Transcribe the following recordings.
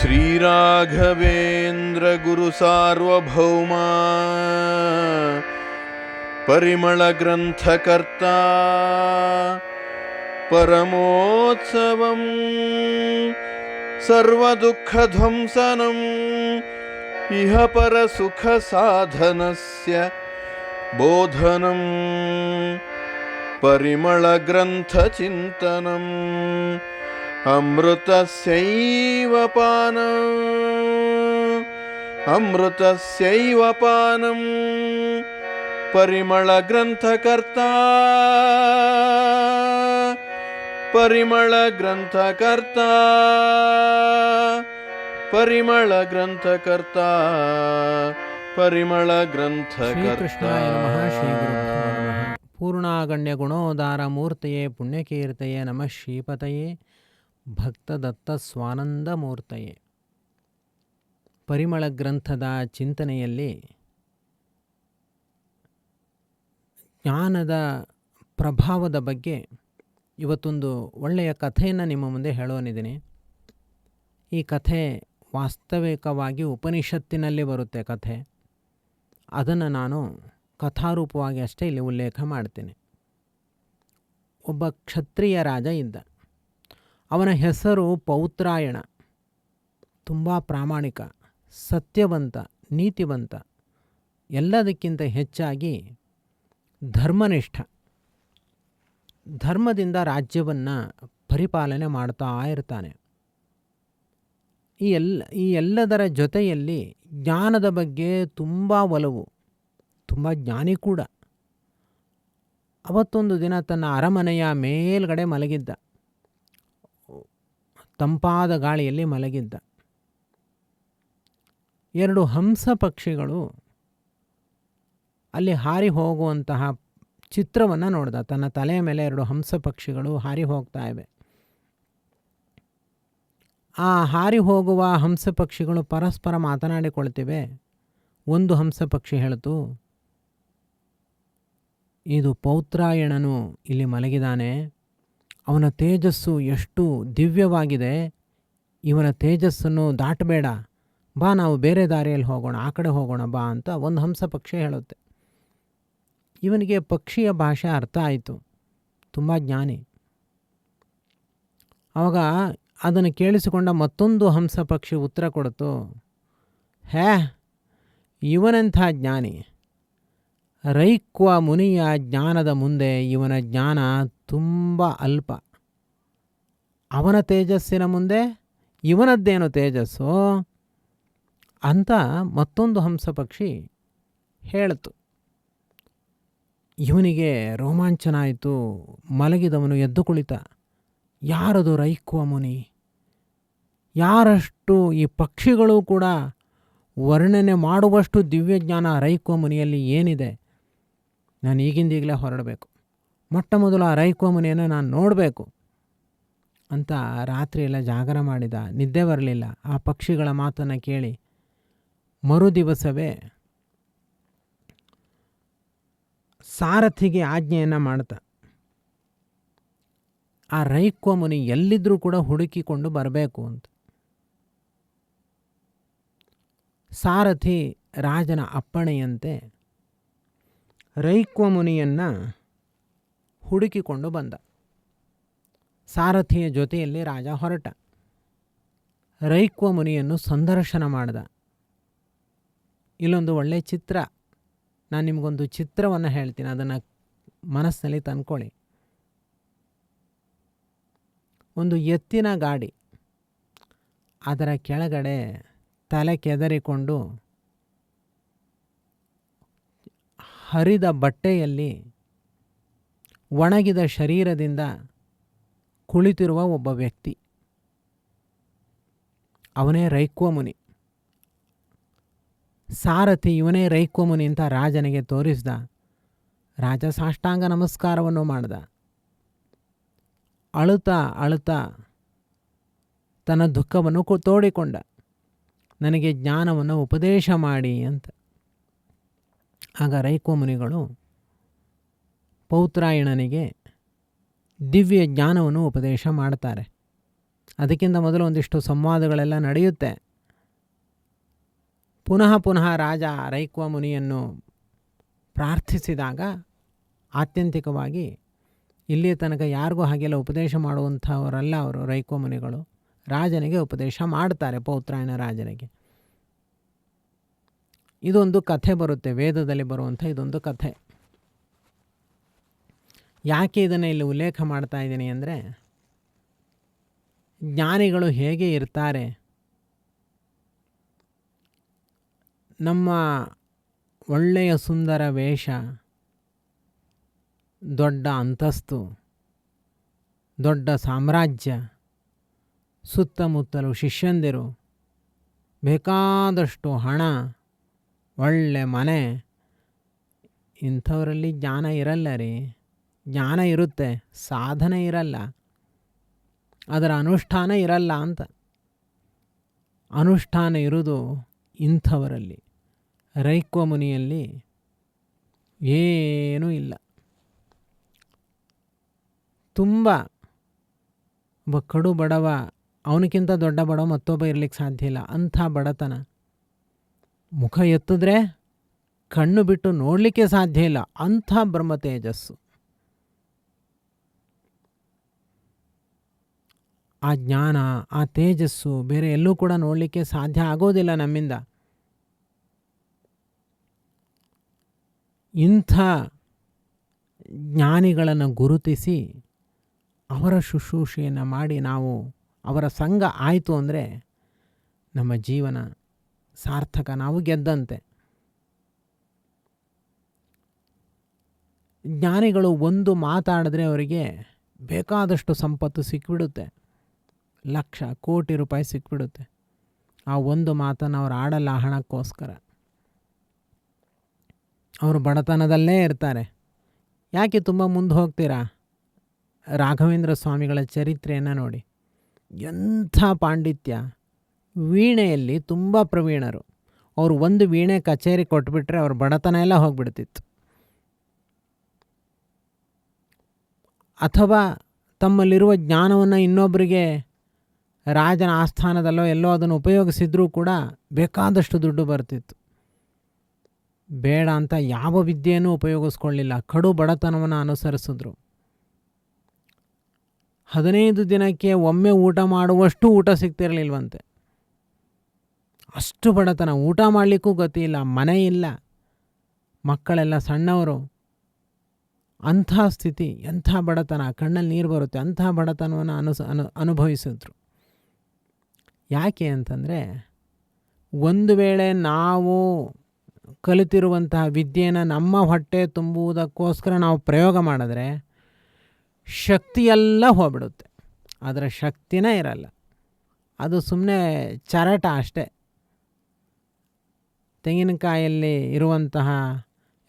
श्रीराघवेन्द्रगुरुसार्वभौमा परिमळग्रन्थकर्ता परमोत्सवम् सर्वदुःखध्वंसनम् इह परसुखसाधनस्य बोधनम् परिमळग्रन्थचिन्तनम् अमृतस्यैव पानम् अमृतस्यैव पानम् परिमलग्रन्थकर्ता परिमलग्रन्थकर्ता परिमलग्रन्थकर्ता परिमलग्रन्थकर्ता पूर्णागण्यगुणोदारमूर्तये पुण्यकीर्तये नमः श्रीपतये ಭಕ್ತದತ್ತ ಸ್ವಾನಂದ ಮೂರ್ತಯೇ. ಪರಿಮಳ ಗ್ರಂಥದ ಚಿಂತನೆಯಲ್ಲಿ ಜ್ಞಾನದ ಪ್ರಭಾವದ ಬಗ್ಗೆ ಇವತ್ತೊಂದು ಒಳ್ಳೆಯ ಕಥೆಯನ್ನು ನಿಮ್ಮ ಮುಂದೆ ಹೇಳೋನಿದ್ದೀನಿ ಈ ಕಥೆ ವಾಸ್ತವಿಕವಾಗಿ ಉಪನಿಷತ್ತಿನಲ್ಲಿ ಬರುತ್ತೆ ಕಥೆ. ಅದನ್ನು ನಾನು ಕಥಾರೂಪವಾಗಿ ಅಷ್ಟೇ ಇಲ್ಲಿ ಉಲ್ಲೇಖ ಮಾಡ್ತೀನಿ. ಒಬ್ಬ ಕ್ಷತ್ರಿಯ ರಾಜ ಇದ್ದ. ಅವನ ಹೆಸರು ಪೌತ್ರಾಯಣ. ತುಂಬ ಪ್ರಾಮಾಣಿಕ, ಸತ್ಯವಂತ, ನೀತಿವಂತ, ಎಲ್ಲದಕ್ಕಿಂತ ಹೆಚ್ಚಾಗಿ ಧರ್ಮನಿಷ್ಠ. ಧರ್ಮದಿಂದ ರಾಜ್ಯವನ್ನು ಪರಿಪಾಲನೆ ಮಾಡ್ತಾ ಇರ್ತಾನೆ. ಈ ಎಲ್ಲ, ಈ ಎಲ್ಲದರ ಜೊತೆಯಲ್ಲಿ ಜ್ಞಾನದ ಬಗ್ಗೆ ತುಂಬ ಒಲವು, ತುಂಬ ಜ್ಞಾನಿ ಕೂಡ. ಅವತ್ತೊಂದು ದಿನ ತನ್ನ ಅರಮನೆಯ ಮೇಲ್ಗಡೆ ಮಲಗಿದ್ದ. ತಂಪಾದ ಗಾಳಿಯಲ್ಲಿ ಮಲಗಿದ್ದ. ಎರಡು ಹಂಸ ಪಕ್ಷಿಗಳು ಅಲ್ಲಿ ಹಾರಿ ಹೋಗುವಂತಹ ಚಿತ್ರವನ್ನು ನೋಡ್ದ. ತನ್ನ ತಲೆಯ ಮೇಲೆ ಎರಡು ಹಂಸ ಪಕ್ಷಿಗಳು ಹಾರಿ ಹೋಗ್ತಾ ಇವೆ. ಆ ಹಾರಿ ಹೋಗುವ ಹಂಸ ಪಕ್ಷಿಗಳು ಪರಸ್ಪರ ಮಾತನಾಡಿಕೊಳ್ತಿವೆ. ಒಂದು ಹಂಸ ಪಕ್ಷಿ ಹೇಳ್ತು, ಇದು ಪೌತ್ರಾಯಣನು ಇಲ್ಲಿ ಮಲಗಿದಾನೆ. ಅವನ ತೇಜಸ್ಸು ಎಷ್ಟು ದಿವ್ಯವಾಗಿದೆ. ಇವನ ತೇಜಸ್ಸನ್ನು ದಾಟಬೇಡ. ಬಾ ನಾವು ಬೇರೆ ದಾರಿಯಲ್ಲಿ ಹೋಗೋಣ, ಆ ಕಡೆ ಹೋಗೋಣ, ಬಾ ಅಂತ ಒಂದು ಹಂಸ ಪಕ್ಷಿ ಹೇಳುತ್ತೆ. ಇವನಿಗೆ ಪಕ್ಷಿಯ ಭಾಷೆ ಅರ್ಥ ಆಯಿತು. ತುಂಬ ಜ್ಞಾನಿ. ಆವಾಗ ಅದನ್ನು ಕೇಳಿಸಿಕೊಂಡ ಮತ್ತೊಂದು ಹಂಸ ಪಕ್ಷಿ ಉತ್ತರ ಕೊಡ್ತು ಹೇ, ಇವನಂಥ ಜ್ಞಾನಿ. ರೈಕ್ವ ಮುನಿಯ ಜ್ಞಾನದ ಮುಂದೆ ಇವನ ಜ್ಞಾನ ತುಂಬ ಅಲ್ಪ. ಅವನ ತೇಜಸ್ಸಿನ ಮುಂದೆ ಇವನದ್ದೇನು ತೇಜಸ್ಸು? ಅಂತ ಮತ್ತೊಂದು ಹಂಸ ಪಕ್ಷಿ ಹೇಳ್ತು ಇವನಿಗೆ ರೋಮಾಂಚನ ಆಯಿತು ಮಲಗಿದವನು ಎದ್ದು ಕುಳಿತ. ಯಾರದು ರೈಕ್ವ ಮುನಿ? ಯಾರಷ್ಟು ಈ ಪಕ್ಷಿಗಳು ಕೂಡ ವರ್ಣನೆ ಮಾಡುವಷ್ಟು ದಿವ್ಯಜ್ಞಾನ ರೈಕ್ವ ಮುನಿಯಲ್ಲಿ ಏನಿದೆ? ನಾನು ಈಗಿಂದೀಗಲೇ ಹೊರಡಬೇಕು. ಮೊಟ್ಟ ಮೊದಲು ಆ ರೈಕೋ ಮನೆಯನ್ನು ನಾನು ನೋಡಬೇಕು ಅಂತ ರಾತ್ರಿ ಎಲ್ಲ ಜಾಗರ ಮಾಡಿದ, ನಿದ್ದೆ ಬರಲಿಲ್ಲ. ಆ ಪಕ್ಷಿಗಳ ಮಾತನ್ನು ಕೇಳಿ ಮರು ದಿವಸವೇ ಸಾರಥಿಗೆ ಆಜ್ಞೆಯನ್ನು ಮಾಡ್ತ. ಆ ರೈಕ್ವ ಮುನಿ ಎಲ್ಲಿದ್ದರೂ ಕೂಡ ಹುಡುಕಿಕೊಂಡು ಬರಬೇಕು ಅಂತ. ಸಾರಥಿ ರಾಜನ ಅಪ್ಪಣೆಯಂತೆ ರೈಕ್ವ ಮುನಿಯನ್ನು ಹುಡುಕಿಕೊಂಡು ಬಂದ. ಸಾರಥಿಯ ಜೊತೆಯಲ್ಲಿ ರಾಜ ಹೊರಟ. ರೈಕ್ವ ಮುನಿಯನ್ನು ಸಂದರ್ಶನ ಮಾಡಿದ. ಇಲ್ಲೊಂದು ಒಳ್ಳೆಯ ಚಿತ್ರ. ನಾನು ನಿಮಗೊಂದು ಚಿತ್ರವನ್ನು ಹೇಳ್ತೀನಿ, ಅದನ್ನು ಮನಸ್ಸಿನಲ್ಲಿ ತಂದ್ಕೊಳ್ಳಿ. ಒಂದು ಎತ್ತಿನ ಗಾಡಿ. ಅದರ ಕೆಳಗಡೆ ತಲೆ ಕೆದರಿಕೊಂಡು ಹರಿದ ಬಟ್ಟೆಯಲ್ಲಿ ಒಣಗಿದ ಶರೀರದಿಂದ ಕುಳಿತಿರುವ ಒಬ್ಬ ವ್ಯಕ್ತಿ. ಅವನೇ ರೈಕ್ವ ಮುನಿ ಸಾರಥಿ ಇವನೇ ರೈಕ್ವ ಮುನಿ ಅಂತ ರಾಜನಿಗೆ ತೋರಿಸಿದ. ರಾಜ ಸಾಷ್ಟಾಂಗ ನಮಸ್ಕಾರವನ್ನು ಮಾಡ್ದ. ಅಳುತ್ತಾ ಅಳುತ್ತಾ ತನ್ನ ದುಃಖವನ್ನು ತೋಡಿಕೊಂಡ. ನನಗೆ ಜ್ಞಾನವನ್ನು ಉಪದೇಶ ಮಾಡಿ ಅಂತ. ಆಗ ರೈಕ್ವ ಮುನಿಗಳು ಪೌತ್ರಾಯಣನಿಗೆ ದಿವ್ಯ ಜ್ಞಾನವನ್ನು ಉಪದೇಶ ಮಾಡ್ತಾರೆ. ಅದಕ್ಕಿಂತ ಮೊದಲು ಒಂದಿಷ್ಟು ಸಂವಾದಗಳೆಲ್ಲ ನಡೆಯುತ್ತೆ. ಪುನಃ ಪುನಃ ರಾಜ ರೈಕ್ವ ಮುನಿಯನ್ನು ಪ್ರಾರ್ಥಿಸಿದಾಗ ಆತ್ಯಂತಿಕವಾಗಿ ಇಲ್ಲಿಯ ತನಕ ಯಾರಿಗೂ ಹಾಗೆಲ್ಲ ಉಪದೇಶ ಮಾಡುವಂಥವರಲ್ಲ ಅವರು ರೈಕ್ವ ಮುನಿಗಳು. ರಾಜನಿಗೆ ಉಪದೇಶ ಮಾಡ್ತಾರೆ ಪೌತ್ರಾಯಣ ರಾಜನಿಗೆ. ಇದೊಂದು ಕಥೆ ಬರುತ್ತೆ, ವೇದದಲ್ಲಿ ಬರುವಂಥ ಇದೊಂದು ಕಥೆ. ಯಾಕೆ ಇದನ್ನು ಇಲ್ಲಿ ಉಲ್ಲೇಖ ಮಾಡ್ತಾ ಇದ್ದೀನಿ ಅಂದರೆ, ಜ್ಞಾನಿಗಳು ಹೇಗೆ ಇರ್ತಾರೆ? ನಮ್ಮ ಒಳ್ಳೆಯ ಸುಂದರ ವೇಷ, ದೊಡ್ಡ ಅಂತಸ್ತು, ದೊಡ್ಡ ಸಾಮ್ರಾಜ್ಯ, ಸುತ್ತಮುತ್ತಲು ಶಿಷ್ಯಂದಿರು, ಬೇಕಾದಷ್ಟು ಹಣ, ಒಳ್ಳೆ ಮನೆ, ಇಂಥವರಲ್ಲಿ ಜ್ಞಾನ ಇರಲ್ಲ ರೀ. ಜ್ಞಾನ ಇರುತ್ತೆ, ಸಾಧನೆ ಇರಲ್ಲ, ಅದರ ಅನುಷ್ಠಾನ ಇರಲ್ಲ ಅಂತ. ಅನುಷ್ಠಾನ ಇರುವುದು ಇಂಥವರಲ್ಲಿ, ರೈಕ್ವ ಮುನಿಯಲ್ಲಿ ಏನೂ ಇಲ್ಲ. ತುಂಬ ಒಬ್ಬ ಕಡು ಬಡವ, ಅವನಿಗಿಂತ ದೊಡ್ಡ ಬಡವ ಮತ್ತೊಬ್ಬ ಇರಲಿಕ್ಕೆ ಸಾಧ್ಯ ಇಲ್ಲ, ಅಂಥ ಬಡತನ. ಮುಖ ಎತ್ತಿದ್ರೆ ಕಣ್ಣು ಬಿಟ್ಟು ನೋಡಲಿಕ್ಕೆ ಸಾಧ್ಯ ಇಲ್ಲ, ಅಂಥ ಬ್ರಹ್ಮ ತೇಜಸ್ಸು ಆ ಜ್ಞಾನ, ಆ ತೇಜಸ್ಸು ಬೇರೆ ಎಲ್ಲೂ ಕೂಡ ನೋಡಲಿಕ್ಕೆ ಸಾಧ್ಯ ಆಗೋದಿಲ್ಲ ನಮ್ಮಿಂದ. ಇಂಥ ಜ್ಞಾನಿಗಳನ್ನು ಗುರುತಿಸಿ ಅವರ ಶುಶ್ರೂಷೆಯನ್ನು ಮಾಡಿ ನಾವು ಅವರ ಸಂಘ ಆಯಿತು ಅಂದರೆ ನಮ್ಮ ಜೀವನ ಸಾರ್ಥಕ. ನಾವು ಗೆದ್ದಂತೆ. ಜ್ಞಾನಿಗಳು ಒಂದು ಮಾತಾಡಿದ್ರೆ ಅವರಿಗೆ ಬೇಕಾದಷ್ಟು ಸಂಪತ್ತು ಸಿಕ್ಬಿಡುತ್ತೆ. ಲಕ್ಷ ಕೋಟಿ ರೂಪಾಯಿ ಸಿಕ್ಬಿಡುತ್ತೆ. ಆ ಒಂದು ಮಾತನ್ನು ಅವ್ರು ಆಡಲ್ಲ ಹಣಕ್ಕೋಸ್ಕರ. ಅವರು ಬಡತನದಲ್ಲೇ ಇರ್ತಾರೆ. ಯಾಕೆ ತುಂಬ ಮುಂದೆ ಹೋಗ್ತೀರಾ? ರಾಘವೇಂದ್ರ ಸ್ವಾಮಿಗಳ ಚರಿತ್ರೆಯನ್ನು ನೋಡಿ. ಎಂಥ ಪಾಂಡಿತ್ಯ. ವೀಣೆಯಲ್ಲಿ ತುಂಬ ಪ್ರವೀಣರು. ಅವರು ಒಂದು ವೀಣೆ ಕಚೇರಿ ಕೊಟ್ಬಿಟ್ರೆ ಅವ್ರ ಬಡತನ ಎಲ್ಲ ಹೋಗ್ಬಿಡ್ತಿತ್ತು. ಅಥವಾ ತಮ್ಮಲ್ಲಿರುವ ಜ್ಞಾನವನ್ನು ಇನ್ನೊಬ್ಬರಿಗೆ ರಾಜನ ಆಸ್ಥಾನದಲ್ಲೋ ಎಲ್ಲೋ ಅದನ್ನು ಉಪಯೋಗಿಸಿದ್ರೂ ಕೂಡ ಬೇಕಾದಷ್ಟು ದುಡ್ಡು ಬರ್ತಿತ್ತು. ಬೇಡ ಅಂತ ಯಾವ ವಿದ್ಯೆಯನ್ನು ಉಪಯೋಗಿಸ್ಕೊಳ್ಳಿಲ್ಲ. ಕಡು ಬಡತನವನ್ನು ಅನುಸರಿಸಿದ್ರು. ಹದಿನೈದು ದಿನಕ್ಕೆ ಒಮ್ಮೆ ಊಟ ಮಾಡುವಷ್ಟು ಊಟ ಸಿಗ್ತಿರಲಿಲ್ವಂತೆ. ಅಷ್ಟು ಬಡತನ. ಊಟ ಮಾಡಲಿಕ್ಕೂ ಗತಿ ಇಲ್ಲ. ಮನೆ ಇಲ್ಲ. ಮಕ್ಕಳೆಲ್ಲ ಸಣ್ಣವರು. ಅಂಥ ಸ್ಥಿತಿ, ಎಂಥ ಬಡತನ. ಕಣ್ಣಲ್ಲಿ ನೀರು ಬರುತ್ತೆ. ಅಂಥ ಬಡತನವನ್ನು ಅನುಸ ಅನು ಅನುಭವಿಸಿದ್ರು. ಯಾಕೆ ಅಂತಂದರೆ ಒಂದು ವೇಳೆ ನಾವು ಕಲಿತಿರುವಂತಹ ವಿದ್ಯೆಯನ್ನು ನಮ್ಮ ಹೊಟ್ಟೆ ತುಂಬುವುದಕ್ಕೋಸ್ಕರ ನಾವು ಪ್ರಯೋಗ ಮಾಡಿದ್ರೆ ಶಕ್ತಿಯೆಲ್ಲ ಹೋಗ್ಬಿಡುತ್ತೆ. ಅದರ ಶಕ್ತಿನೇ ಇರಲ್ಲ. ಅದು ಸುಮ್ಮನೆ ಚರಟ ಅಷ್ಟೇ. ತೆಂಗಿನಕಾಯಲ್ಲಿ ಇರುವಂತಹ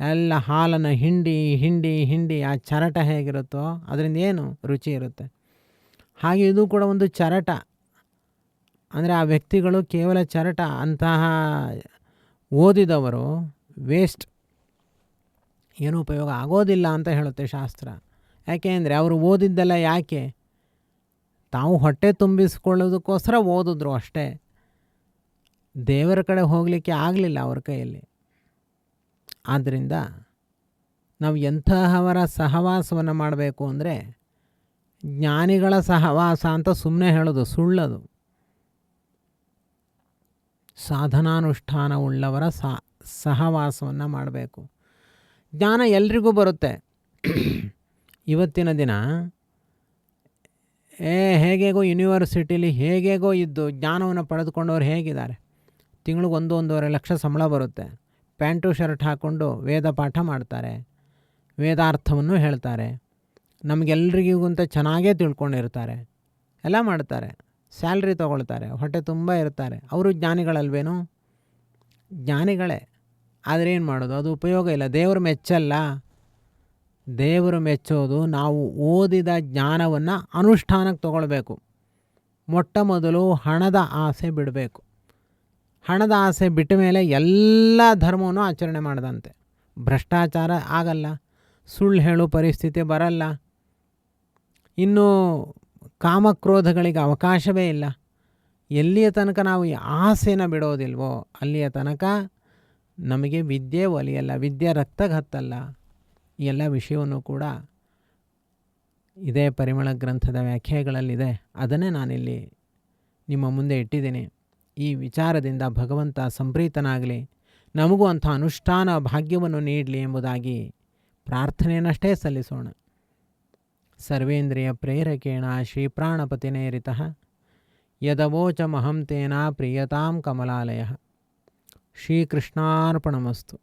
ಎಲ್ಲ ಹಾಲನ್ನು ಹಿಂಡಿ ಹಿಂಡಿ ಹಿಂಡಿ ಆ ಚರಟ ಹೇಗಿರುತ್ತೋ ಅದರಿಂದ ಏನು ರುಚಿ ಇರುತ್ತೆ. ಹಾಗೆ ಇದು ಕೂಡ ಒಂದು ಚರಟ. ಅಂದರೆ ಆ ವ್ಯಕ್ತಿಗಳು ಕೇವಲ ಚರಟ ಅಂತಹ ಓದಿದವರು ವೇಸ್ಟ್. ಏನೂ ಉಪಯೋಗ ಆಗೋದಿಲ್ಲ ಅಂತ ಹೇಳುತ್ತೆ ಶಾಸ್ತ್ರ. ಯಾಕೆ ಅಂದರೆ ಅವರು ಓದಿದ್ದೆಲ್ಲ ಯಾಕೆ? ತಾವು ಹೊಟ್ಟೆ ತುಂಬಿಸ್ಕೊಳ್ಳೋದಕ್ಕೋಸ್ಕರ ಓದಿದ್ರು ಅಷ್ಟೇ. ದೇವರ ಕಡೆ ಹೋಗಲಿಕ್ಕೆ ಆಗಲಿಲ್ಲ ಅವ್ರ ಕೈಯಲ್ಲಿ. ಆದ್ದರಿಂದ ನಾವು ಎಂತಹವರ ಸಹವಾಸವನ್ನು ಮಾಡಬೇಕು ಅಂದರೆ ಜ್ಞಾನಿಗಳ ಸಹವಾಸ ಅಂತ ಸುಮ್ಮನೆ ಹೇಳೋದು ಸುಳ್ಳದು. ಸಾಧನಾನುಷ್ಠಾನವುಳ್ಳವರ ಸಹ ಸಹವಾಸವನ್ನು ಮಾಡಬೇಕು. ಜ್ಞಾನ ಎಲ್ರಿಗೂ ಬರುತ್ತೆ. ಇವತ್ತಿನ ದಿನ, ಏ, ಹೇಗೇಗೋ ಯೂನಿವರ್ಸಿಟಿಲಿ ಹೇಗೇಗೋ ಇದ್ದು ಜ್ಞಾನವನ್ನು ಪಡೆದುಕೊಂಡವ್ರು ಹೇಗಿದ್ದಾರೆ? ತಿಂಗಳಿಗೆ ಒಂದು, ಒಂದೂವರೆ ಲಕ್ಷ ಸಂಬಳ ಬರುತ್ತೆ. ಪ್ಯಾಂಟು, ಶರ್ಟ್ ಹಾಕ್ಕೊಂಡು ವೇದ ಪಾಠ ಮಾಡ್ತಾರೆ. ವೇದಾರ್ಥವನ್ನು ಹೇಳ್ತಾರೆ. ನಮಗೆಲ್ರಿಗಿಂತ ಚೆನ್ನಾಗೇ ತಿಳ್ಕೊಂಡಿರ್ತಾರೆ. ಎಲ್ಲ ಮಾಡ್ತಾರೆ. ಸ್ಯಾಲ್ರಿ ತೊಗೊಳ್ತಾರೆ, ಹೊಟ್ಟೆ ತುಂಬ ಇರ್ತಾರೆ. ಅವರು ಜ್ಞಾನಿಗಳಲ್ವೇನು? ಜ್ಞಾನಿಗಳೇ. ಆದರೆ ಏನು ಮಾಡೋದು? ಅದು ಉಪಯೋಗ ಇಲ್ಲ. ದೇವರು ಮೆಚ್ಚಲ್ಲ. ದೇವರು ಮೆಚ್ಚೋದು ನಾವು ಓದಿದ ಜ್ಞಾನವನ್ನು ಅನುಷ್ಠಾನಕ್ಕೆ ತಗೊಳ್ಬೇಕು. ಮೊಟ್ಟ ಮೊದಲು ಹಣದ ಆಸೆ ಬಿಡಬೇಕು. ಹಣದ ಆಸೆ ಬಿಟ್ಟ ಮೇಲೆ ಎಲ್ಲ ಧರ್ಮವನ್ನು ಆಚರಣೆ ಮಾಡಿದಂತೆ. ಭ್ರಷ್ಟಾಚಾರ ಆಗಲ್ಲ. ಸುಳ್ಳು ಹೇಳೋ ಪರಿಸ್ಥಿತಿ ಬರಲ್ಲ. ಇನ್ನು ಕಾಮಕ್ರೋಧಗಳಿಗೆ ಅವಕಾಶವೇ ಇಲ್ಲ. ಎಲ್ಲಿಯ ತನಕ ನಾವು ಈ ಆಸೆನ ಬಿಡೋದಿಲ್ವೋ ಅಲ್ಲಿಯ ತನಕ ನಮಗೆ ವಿದ್ಯೆ ಒಲಿಯಲ್ಲ, ವಿದ್ಯೆ ರಕ್ತಗೆ ಹತ್ತಲ್ಲ. ಈ ಎಲ್ಲ ವಿಷಯವನ್ನು ಕೂಡ ಇದೇ ಪರಿಮಳ ಗ್ರಂಥದ ವ್ಯಾಖ್ಯೆಗಳಲ್ಲಿದೆ. ಅದನ್ನೇ ನಾನಿಲ್ಲಿ ನಿಮ್ಮ ಮುಂದೆ ಇಟ್ಟಿದ್ದೀನಿ. ಈ ವಿಚಾರದಿಂದ ಭಗವಂತ ಸಂಪ್ರೀತನಾಗಲಿ, ನಮಗೂ ಅಂಥ ಅನುಷ್ಠಾನ ಭಾಗ್ಯವನ್ನು ನೀಡಲಿ ಎಂಬುದಾಗಿ ಪ್ರಾರ್ಥನೆಯನ್ನಷ್ಟೇ ಸಲ್ಲಿಸೋಣ. सर्वेन्द्रियप्रेरकेण श्रीप्राणपतिनेरितः। यदवोचमहं तेना प्रियता कमलालय। श्रीकृष्णापणमस्तु